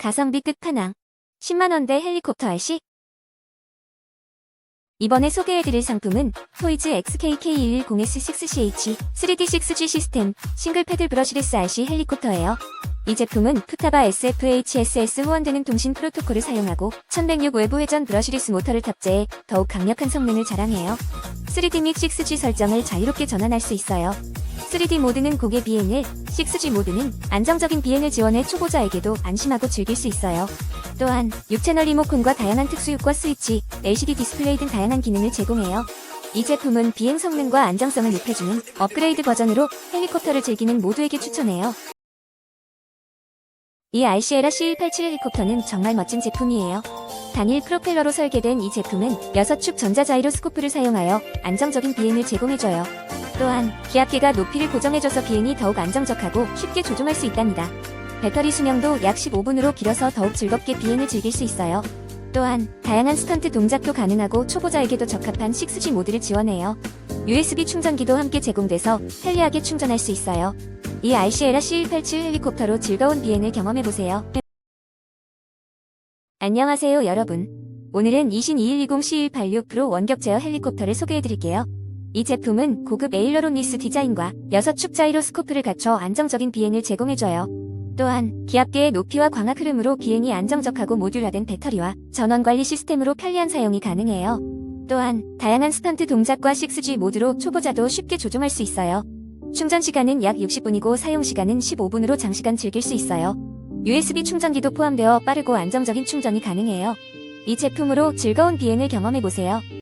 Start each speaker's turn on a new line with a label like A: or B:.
A: 가성비 끝판왕. 10만원대 헬리콥터 RC. 이번에 소개해드릴 상품은 토이즈 XKK210S6CH 3D 6G 시스템 싱글 패들 브러시레스 RC 헬리콥터예요. 이 제품은 푸타바 SFHSS 후원되는 통신 프로토콜을 사용하고 1106 외부 회전 브러시리스 모터를 탑재해 더욱 강력한 성능을 자랑해요. 3D 및 6G 설정을 자유롭게 전환할 수 있어요. 3D 모드는 고개 비행을, 6G 모드는 안정적인 비행을 지원해 초보자에게도 안심하고 즐길 수 있어요. 또한 6채널 리모컨과 다양한 특수 효과 스위치, LCD 디스플레이 등 다양한 기능을 제공해요. 이 제품은 비행 성능과 안정성을 높여주는 업그레이드 버전으로 헬리콥터를 즐기는 모두에게 추천해요. 이 RC에라 C187 헬리콥터는 정말 멋진 제품이에요. 단일 프로펠러로 설계된 이 제품은 6축 전자자이로스코프를 사용하여 안정적인 비행을 제공해줘요. 또한 기압계가 높이를 고정해줘서 비행이 더욱 안정적하고 쉽게 조종할 수 있답니다. 배터리 수명도 약 15분으로 길어서 더욱 즐겁게 비행을 즐길 수 있어요. 또한 다양한 스턴트 동작도 가능하고 초보자에게도 적합한 6G 모드를 지원해요. USB 충전기도 함께 제공돼서 편리하게 충전할 수 있어요. 이 RC에라 C187 헬리콥터로 즐거운 비행을 경험해보세요. 안녕하세요 여러분. 오늘은 20220 C186 프로 원격 제어 헬리콥터를 소개해드릴게요. 이 제품은 고급 에일러론 리스 디자인과 6축 자이로스코프를 갖춰 안정적인 비행을 제공해줘요. 또한 기압계의 높이와 광학 흐름으로 비행이 안정적하고 모듈화된 배터리와 전원 관리 시스템으로 편리한 사용이 가능해요. 또한 다양한 스턴트 동작과 6G 모드로 초보자도 쉽게 조종할 수 있어요. 충전 시간은 약 60분이고 사용 시간은 15분으로 장시간 즐길 수 있어요. USB 충전기도 포함되어 빠르고 안정적인 충전이 가능해요. 이 제품으로 즐거운 비행을 경험해보세요.